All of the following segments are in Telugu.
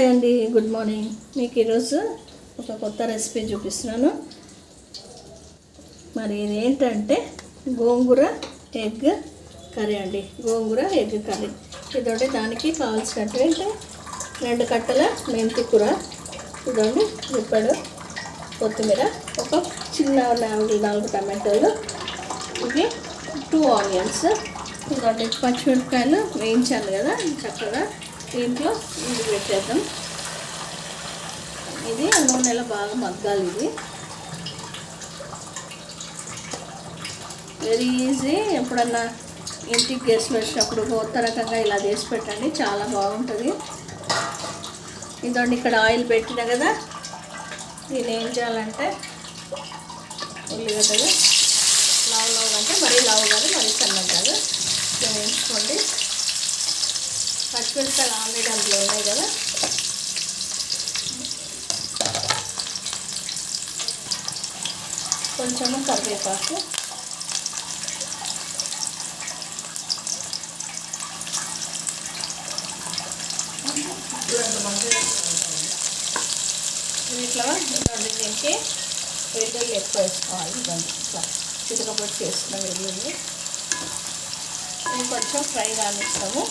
హాయ్ అండి గుడ్ మార్నింగ్ మీకు ఈరోజు ఒక కొత్త రెసిపీ చూపిస్తున్నాను. మరి ఇది ఏంటంటే గోంగూర ఎగ్ కర్రీ అండి. Gongura egg curry. ఇదండి దానికి కావాల్సినట్టు అంటే రెండు కట్టల మెంతి కూర. ఇదండి గుప్పడు కొత్తిమీర. ఒక చిన్న నాలుగు నాలుగు టమాటోలు. ఇవి టూ ఆనియన్స్ ఇదండి పచ్చిమిరపకాయలు వేయించాను కదా చక్కగా. దీంట్లో ఇది పెట్టేద్దాం. ఇది నూనెలో బాగా మగ్గాలి ఇది. వెరీ ఈజీ ఎప్పుడన్నా ఇంటికి గెస్ట్ వచ్చినప్పుడు కొత్త రకంగా ఇలా చేసి పెట్టండి చాలా బాగుంటుంది. ఇదండి ఇక్కడ ఆయిల్ పెట్టిన కదా దీన్ని ఏం చేయాలంటే ఉల్లిగడ్డలు లావు లావు అంటే మరీ లావు కాదు మరీ సన్నం కాదు. వేయించుకోండి. పచ్చిమిరపకాయలు ఆల్రెడీ అందులో ఉన్నాయి కదా. కొంచెము కరివేపాకు. ఇట్లా ఇదండి దీనికి వెల్లుల్లి ఎక్కువ వేసుకోవాలి. ఇదండి ఇట్లా చితకపొచ్చి వేసుకున్న వెల్లుల్లి కొంచెం ఫ్రై కానిస్తాము.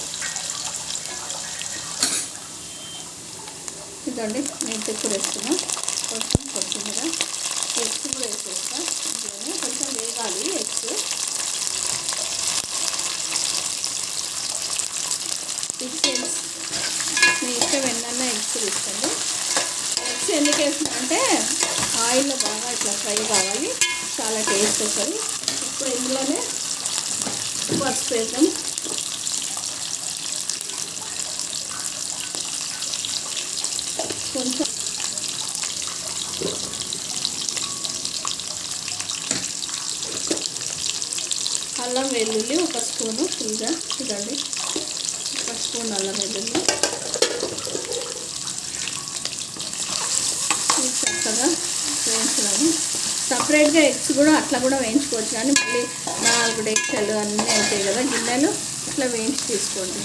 ఇదండి మెంతి కూడా వేస్తున్నాం కొంచెం కొత్తిమీర ఎగ్స్ కూడా వేసేస్తాం. ఇందులోనే కొంచెం వేగాలి ఎగ్స్. ఎగ్స్ మీ ఇష్టం ఎన్నన్నా ఎగ్స్ తీసుకోండి. ఎగ్స్ ఎందుకు వేస్తున్నా అంటే ఆయిల్లో బాగా ఇట్లా ఫ్రై కావాలి. చాలా టేస్ట్ వస్తుంది. ఇప్పుడు ఇందులోనే పసుపు వేద్దాం కొంచెం అల్లం వెల్లుల్లి ఒక స్పూను ఫుల్గా చూడండి. ఒక స్పూన్ అల్లం వెల్లుల్లి. చక్కగా వేయించడము. సపరేట్గా ఎగ్స్ కూడా అట్లా కూడా వేయించుకోవచ్చు. కానీ మళ్ళీ నాలుగు డెక్షలు అన్నీ అవుతాయి కదా? గిన్నెలు ఇట్లా వేయించి తీసుకోండి.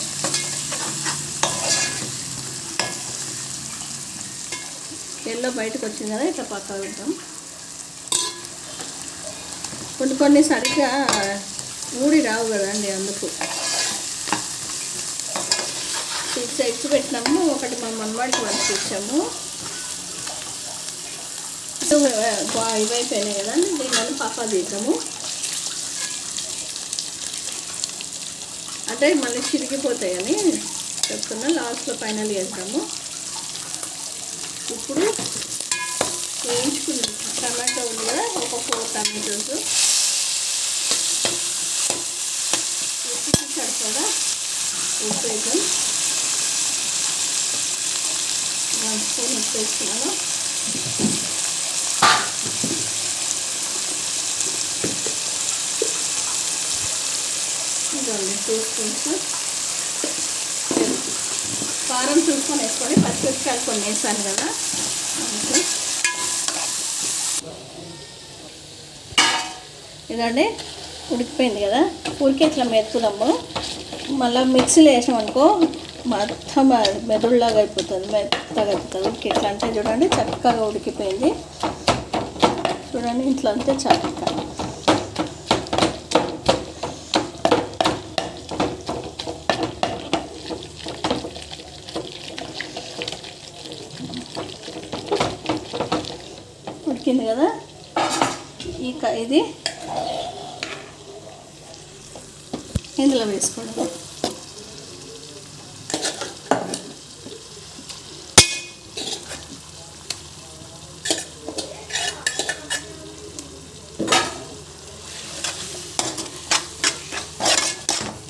ఎల్లో బయటకు వచ్చింది కదా? ఇట్లా పక్క పెడతాం కొన్ని కొన్ని సరిగ్గా ఊడి రావు కదండి అందుకు. సిక్స్ ఎగ్స్ పెట్టినాము ఒకటి మా మనవాడికి మనకి ఇచ్చాము ఇవైపోయినాయి కదా దీనివల్ల పాపా తీద్దాము. అంటే మళ్ళీ చిరిగిపోతాయని చెప్తున్నా లాస్ట్లో ఫైనల్ చేద్దాము. ఇప్పుడు వేయించుకున్న. టమాటో ఉంది కదా ఒక ఫోర్ టమాటోస్ ఉప్పు కదా ఉప్పు వేద్దాం వన్ స్పూన్ ఉప్పు వేసుకున్నాను ఇదండి టూ స్పూన్స్ కారం చూసుకొని వేసుకొని పచ్చిమిరపకాయలు కొన్ని వేసాను కదా. ఇదండి ఉడికిపోయింది కదా. ఉడికి ఇట్లా మెత్తుదాము మళ్ళీ మిక్సీలో వేసాం అనుకో మొత్తం మెదుడులాగా అయిపోతుంది మెత్తగా అయిపోతుంది. ఓకే ఇట్లా అంటే చూడండి చక్కగా ఉడికిపోయింది. చూడండి ఇంట్లో అంతే చక్కగా. ఉడికింది కదా? ఈ ఇది. ఇందులో వేసుకోవడం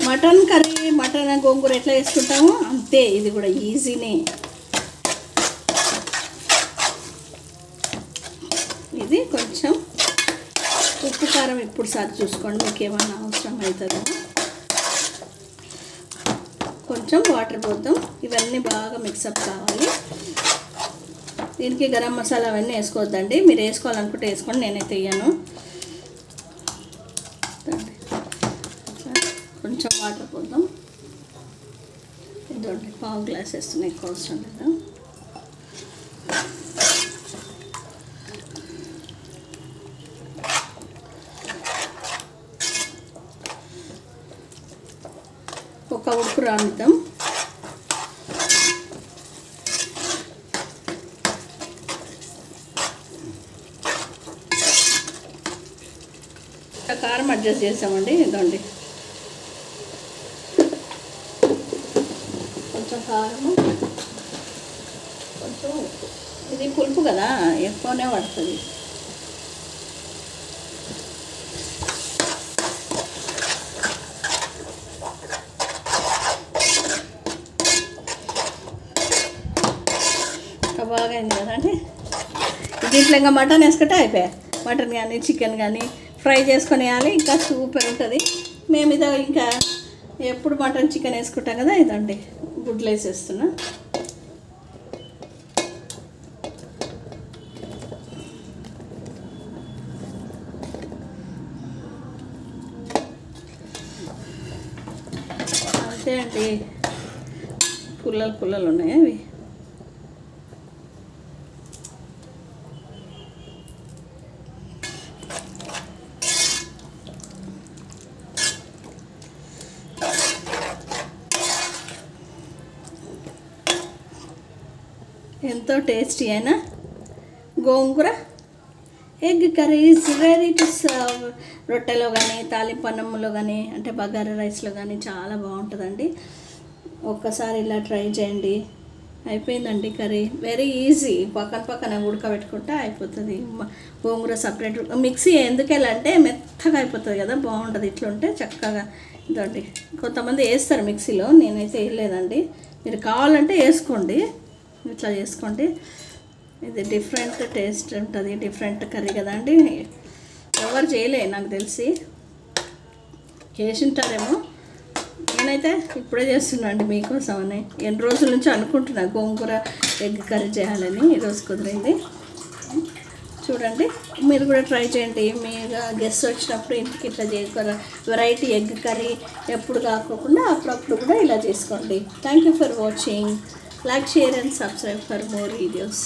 మటన్ కర్రీ మటన్ గోంగూర ఎట్లా వేసుకుంటామో అంతే. ఇది కూడా ఈజీనే. ఇది కొంచెం ఉప్పు కారం ఎప్పుడు సారి చూసుకోండి. మీకు ఏమన్నా అవసరం అవుతుందో? కొంచెం వాటర్ పోద్దాం. ఇవన్నీ బాగా మిక్సప్ కావాలి. దీనికి గరం మసాలా అవన్నీ వేసుకోవద్దండి. మీరు వేసుకోవాలనుకుంటే వేసుకోండి నేనైతే వేయను కొంచెం వాటర్ పోద్దాం. ఇదండి పావు గ్లాస్ వేస్తున్నాయి ఎక్కువ అవసరం లేదా? ప్రాంతం. కారం అడ్జస్ట్ చేసామండి ఇదండి కొంచెం కారము కొంచెం ఇది పులుపు కదా ఎక్కువనే పడుతుంది ఇంకా బాగా అయింది అండి దీంట్లో ఇంకా మటన్ వేసుకుంటే అయిపోయాయి మటన్ కానీ చికెన్ కానీ ఫ్రై చేసుకొని వేయాలి. ఇంకా సూపర్ ఉంటుంది. మేము ఇదో ఇంకా ఎప్పుడు మటన్ చికెన్ వేసుకుంటాం కదా ఇదండి. గుడ్లు వేసేస్తున్నా. అంతే అండి. పుల్లలు పుల్లలు ఉన్నాయి అవి. ఎంతో టేస్టీ అయినా gongura. Egg curry is very to serve రొట్టెలో కానీ తాలింపన్నంలో కానీ అంటే బగారా రైస్లో కానీ చాలా బాగుంటుందండి. ఒక్కసారి ఇలా ట్రై చేయండి. అయిపోయిందండి కర్రీ. వెరీ ఈజీ పక్కన పక్కన ఉడకబెట్టుకుంటే అయిపోతుంది. గోంగూర సపరేట్ మిక్సీ ఎందుకెళ్ళంటే అంటే మెత్తగా అయిపోతుంది కదా బాగుంటుంది. ఇట్లుంటే చక్కగా ఇదండి. కొంతమంది వేస్తారు మిక్సీలో. నేనైతే వేయలేదండి. మీరు కావాలంటే వేసుకోండి. ఇట్లా చేసుకోండి. ఇది డిఫరెంట్ టేస్ట్ ఉంటుంది డిఫరెంట్ కర్రీ కదండి ఎవరు చేయలే నాకు తెలిసి. చేసింటారేమో. నేనైతే ఇప్పుడే చేస్తున్నాండి అండి అని ఎన్ని రోజుల నుంచి అనుకుంటున్నా గోంగూర ఎగ్ కర్రీ చేయాలని. ఈరోజు కుదిరింది. చూడండి. మీరు కూడా ట్రై చేయండి. మీగా గెస్ట్ వచ్చినప్పుడు ఇంటికి ఇట్లా చేసుకోవాలి వెరైటీ ఎగ్ కర్రీ ఎప్పుడు కాకోకుండా అప్పుడప్పుడు కూడా ఇలా చేసుకోండి. Thank you for watching like share and subscribe for more videos